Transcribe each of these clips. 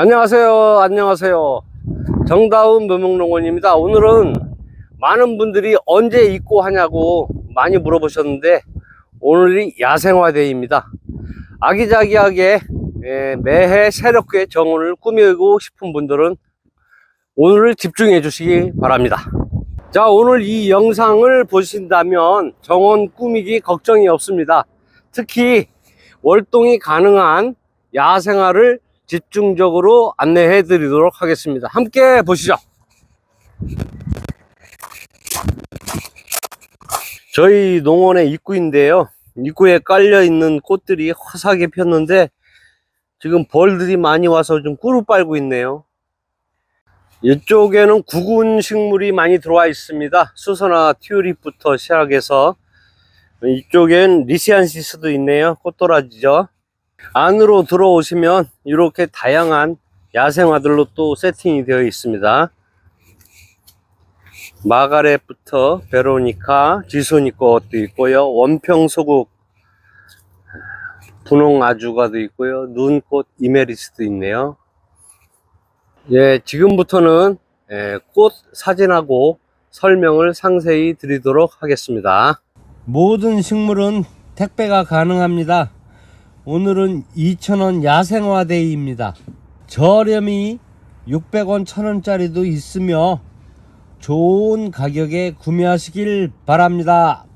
안녕하세요. 안녕하세요. 정다운 묘목농원입니다. 오늘은 많은 분들이 언제 입고 하냐고 많이 물어보셨는데 오늘이 야생화데이입니다. 아기자기하게 예, 매해 새롭게 정원을 꾸미고 싶은 분들은 오늘을 집중해 주시기 바랍니다. 자, 오늘 이 영상을 보신다면 정원 꾸미기 걱정이 없습니다. 특히 월동이 가능한 야생화를 집중적으로 안내해 드리도록 하겠습니다. 함께 보시죠. 저희 농원의 입구인데요. 입구에 깔려 있는 꽃들이 화사하게 폈는데 지금 벌들이 많이 와서 좀 꿀을 빨고 있네요. 이쪽에는 구근 식물이 많이 들어와 있습니다. 수선화 튤립부터 시작해서 이쪽엔 리시안시스도 있네요. 꽃도라지죠. 안으로 들어오시면 이렇게 다양한 야생화들로 또 세팅이 되어 있습니다. 마가렛부터 베로니카, 지소니 꽃도 있고요. 원평소국 분홍 아주가도 있고요. 눈꽃 이메리스도 있네요. 예, 지금부터는 예, 꽃 사진하고 설명을 상세히 드리도록 하겠습니다. 모든 식물은 택배가 가능합니다. 오늘은 2,000원 야생화데이입니다. 저렴이 600원, 1,000원짜리도 있으며 좋은 가격에 구매하시길 바랍니다.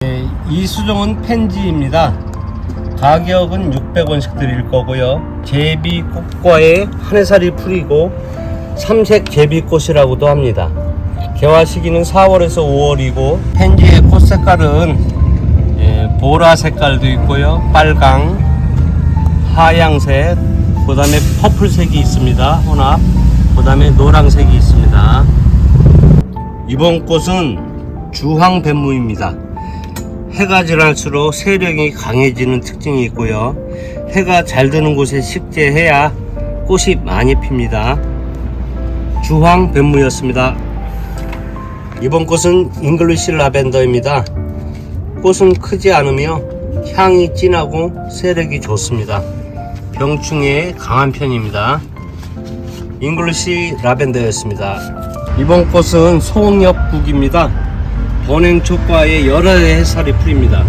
네, 이 수종은 펜지입니다. 가격은 600원씩 드릴 거고요. 제비꽃과의 한해살이 풀이고 삼색 제비꽃이라고도 합니다. 개화 시기는 4월에서 5월이고 펜지의 꽃 색깔은 예, 보라 색깔도 있고요. 빨강, 하양색, 그 다음에 퍼플색이 있습니다. 혼합. 그 다음에 노란색이 있습니다. 이번 꽃은 주황뱀무입니다. 해가 지날수록 세력이 강해지는 특징이 있고요. 해가 잘 드는 곳에 식재해야 꽃이 많이 핍니다. 주황 뱀무였습니다. 이번 꽃은 잉글리시 라벤더입니다. 꽃은 크지 않으며 향이 진하고 세력이 좋습니다. 병충해에 강한 편입니다. 잉글리시 라벤더였습니다. 이번 꽃은 소홍엽국입니다. 번행초과에 여러 햇살이 풀립니다.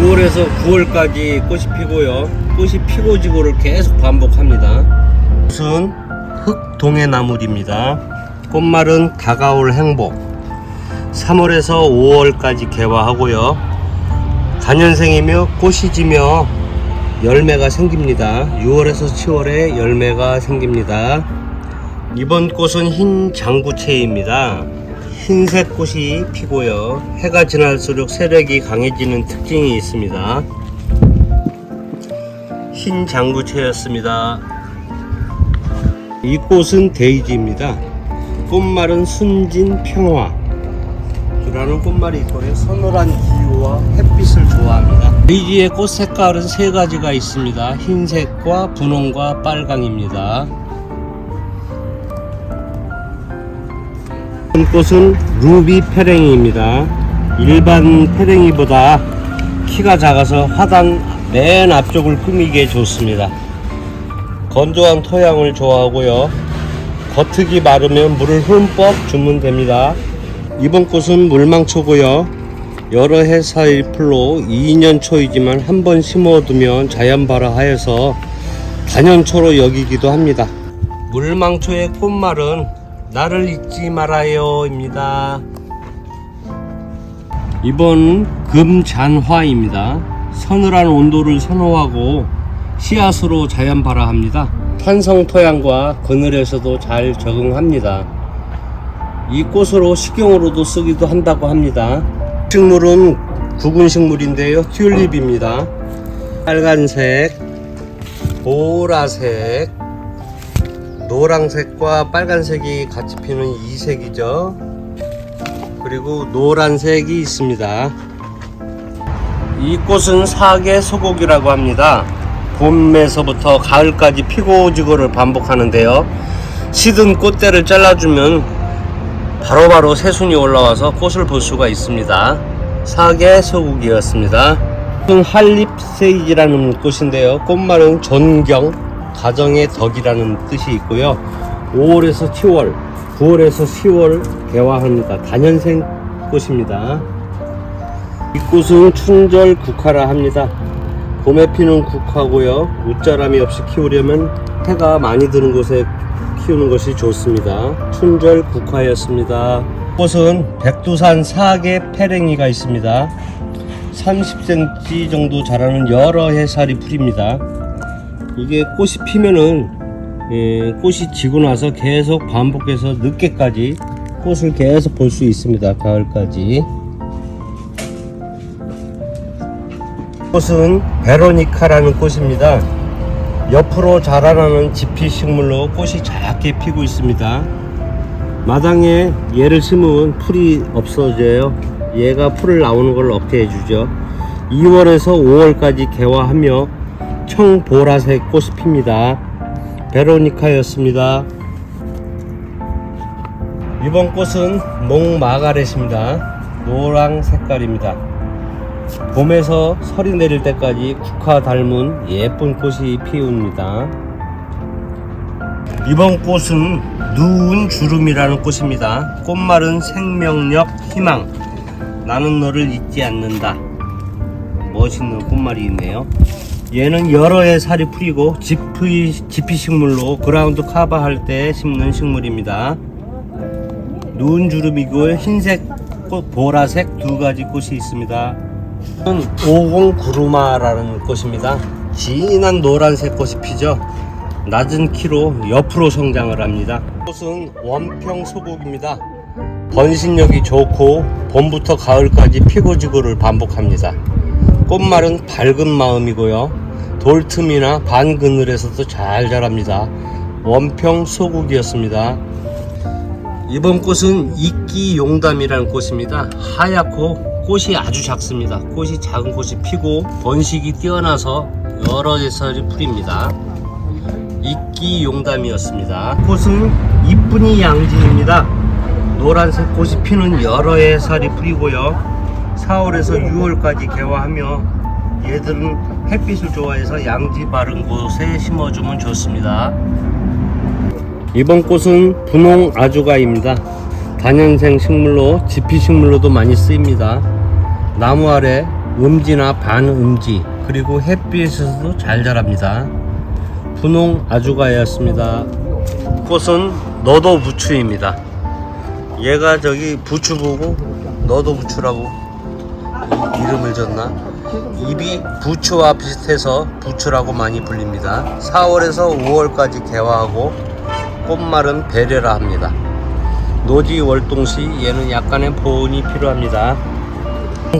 6월에서 9월까지 꽃이 피고요. 꽃이 피고 지고를 계속 반복합니다. 꽃은 흑동해나물입니다. 꽃말은 다가올 행복. 3월에서 5월까지 개화하고요. 간연생이며 꽃이 지며 열매가 생깁니다. 6월에서 7월에 열매가 생깁니다. 이번 꽃은 흰 장구채입니다. 흰색 꽃이 피고요. 해가 지날수록 세력이 강해지는 특징이 있습니다. 흰 장구채였습니다. 이 꽃은 데이지입니다. 꽃말은 순진 평화. 라는 꽃말이 있고요. 서늘한 기후와 햇빛을 좋아합니다. 데이지의 꽃 색깔은 세 가지가 있습니다. 흰색과 분홍과 빨강입니다. 이 꽃은 루비 페랭이입니다. 일반 페랭이보다 키가 작아서 화단 맨 앞쪽을 꾸미기에 좋습니다. 건조한 토양을 좋아하고요. 겉흙이 마르면 물을 흠뻑 주면 됩니다. 이번 꽃은 물망초고요. 여러 해 사이 풀로 2년 초이지만 한 번 심어두면 자연발화하여서 단연초로 여기기도 합니다. 물망초의 꽃말은 나를 잊지 말아요입니다. 이번 금잔화입니다. 서늘한 온도를 선호하고 씨앗으로 자연 발화합니다. 탄성 토양과 그늘에서도 잘 적응합니다. 이 꽃으로 식용으로도 쓰기도 한다고 합니다. 식물은 구근 식물인데요. 튤립입니다. 빨간색, 보라색, 노란색과 빨간색이 같이 피는 이 색이죠. 그리고 노란색이 있습니다. 이 꽃은 사계 소곡이라고 합니다. 봄에서부터 가을까지 피고 지고를 반복하는데요. 시든 꽃대를 잘라주면 바로바로 새순이 올라와서 꽃을 볼 수가 있습니다. 사계 소국이었습니다. 이건 할립세이지라는 꽃인데요. 꽃말은 존경, 가정의 덕이라는 뜻이 있고요. 5월에서 7월, 9월에서 10월 개화합니다. 단연생 꽃입니다. 이 꽃은 춘절 국화라 합니다. 봄에 피는 국화고요. 웃자람이 없이 키우려면 해가 많이 드는 곳에 키우는 것이 좋습니다. 춘절 국화였습니다. 꽃은 백두산 사계 패랭이가 있습니다. 30cm 정도 자라는 여러 해살이 풀입니다. 이게 꽃이 피면은 예, 꽃이 지고 나서 계속 반복해서 늦게까지 꽃을 계속 볼 수 있습니다. 가을까지. 꽃은 베로니카라는 꽃입니다. 옆으로 자라나는 지피 식물로 꽃이 작게 피고 있습니다. 마당에 얘를 심으면 풀이 없어져요. 얘가 풀을 나오는 걸 없게 해주죠. 2월에서 5월까지 개화하며 청보라색 꽃이 핍니다. 베로니카였습니다. 이번 꽃은 몽마가렛입니다. 노랑 색깔입니다. 봄에서 설이 내릴 때까지 국화 닮은 예쁜 꽃이 피웁니다. 이번 꽃은 누운 주름이라는 꽃입니다. 꽃말은 생명력, 희망. 나는 너를 잊지 않는다. 멋있는 꽃말이 있네요. 얘는 여러 해 살이 풀이고 지피, 지피 식물로 그라운드 커버할 때 심는 식물입니다. 누운 주름이고 흰색 꽃, 보라색 두 가지 꽃이 있습니다. 오공 구루마라는 꽃입니다. 진한 노란색 꽃이 피죠. 낮은 키로 옆으로 성장을 합니다. 꽃은 원평 소국입니다. 번식력이 좋고 봄부터 가을까지 피고지고를 반복합니다. 꽃말은 밝은 마음이고요. 돌틈이나 반그늘에서도 잘 자랍니다. 원평 소국이었습니다. 이번 꽃은 이끼 용담이라는 꽃입니다. 하얗고 꽃이 아주 작습니다. 꽃이 작은 꽃이 피고 번식이 뛰어나서 여러 개살이 풀입니다. 이끼 용담이었습니다. 꽃은 이쁜이 양지입니다. 노란색 꽃이 피는 여러 해 살이 풀이고요. 4월에서 6월까지 개화하며 얘들은 햇빛을 좋아해서 양지 바른 곳에 심어주면 좋습니다. 이번 꽃은 분홍 아주가입니다. 단연생 식물로 지피 식물로도 많이 쓰입니다. 나무 아래 음지나 반음지 그리고 햇빛에서도 잘 자랍니다. 분홍 아주가였습니다. 꽃은 너도 부추입니다. 얘가 저기 부추 보고 너도 부추라고 이름을 줬나? 입이 부추와 비슷해서 부추라고 많이 불립니다. 4월에서 5월까지 개화하고 꽃말은 배려라 합니다. 노지 월동 시 얘는 약간의 보온이 필요합니다.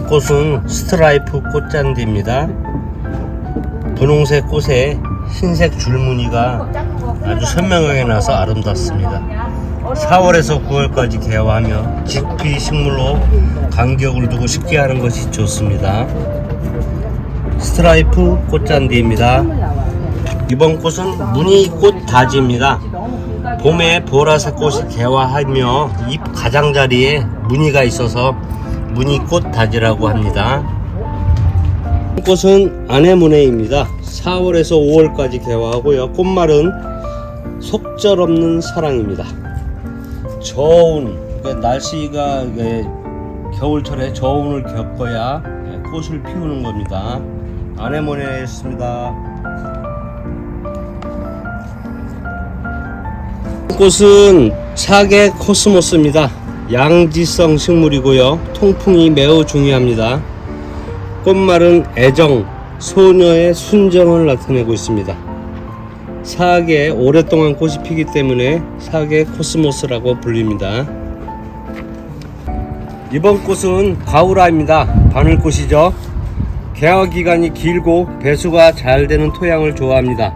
꽃은 스트라이프 꽃잔디입니다. 분홍색 꽃에 흰색 줄무늬가 아주 선명하게 나서 아름답습니다. 4월에서 9월까지 개화하며 지피 식물로 간격을 두고 쉽게 하는 것이 좋습니다. 스트라이프 꽃잔디입니다. 이번 꽃은 무늬꽃 다지입니다. 봄에 보라색 꽃이 개화하며 잎 가장자리에 무늬가 있어서 무늬꽃 다지라고 합니다. 꽃은 아네모네입니다. 4월에서 5월까지 개화하고요. 꽃말은 속절없는 사랑입니다. 저온, 그러니까 날씨가 이게 겨울철에 저온을 겪어야 꽃을 피우는 겁니다. 아네모네였습니다. 꽃은 사계 코스모스입니다. 양지성 식물이고요. 통풍이 매우 중요합니다. 꽃말은 애정, 소녀의 순정을 나타내고 있습니다. 사계 오랫동안 꽃이 피기 때문에 사계 코스모스라고 불립니다. 이번 꽃은 가우라입니다. 바늘꽃이죠. 개화 기간이 길고 배수가 잘 되는 토양을 좋아합니다.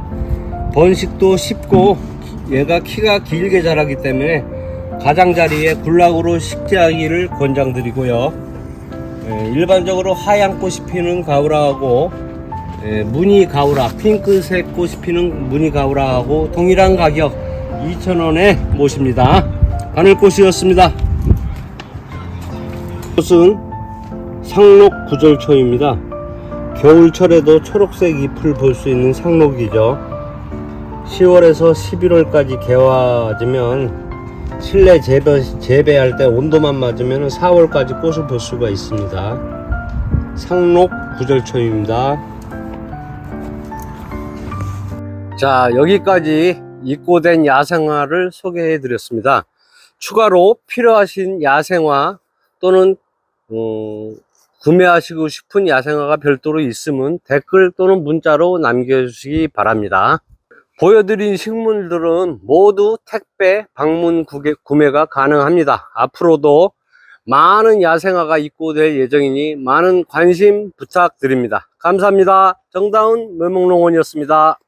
번식도 쉽고 얘가 키가 길게 자라기 때문에 가장자리에 군락으로 식재하기를 권장드리고요. 예, 일반적으로 하얀 꽃이 피는 가우라하고 예, 무늬 가우라, 핑크색 꽃이 피는 무늬 가우라하고 동일한 가격 2,000원에 모십니다. 바늘꽃이었습니다. 꽃은 상록 구절초입니다. 겨울철에도 초록색 잎을 볼 수 있는 상록이죠. 10월에서 11월까지 개화지면 실내 재배, 재배할 때 온도만 맞으면 4월까지 꽃을 볼 수가 있습니다. 상록 구절초입니다. 자, 여기까지 입고된 야생화를 소개해 드렸습니다. 추가로 필요하신 야생화 또는 어, 구매하시고 싶은 야생화가 별도로 있으면 댓글 또는 문자로 남겨주시기 바랍니다. 보여드린 식물들은 모두 택배, 방문 구매가 가능합니다. 앞으로도 많은 야생화가 입고될 예정이니 많은 관심 부탁드립니다. 감사합니다. 정다운 묘목농원이었습니다.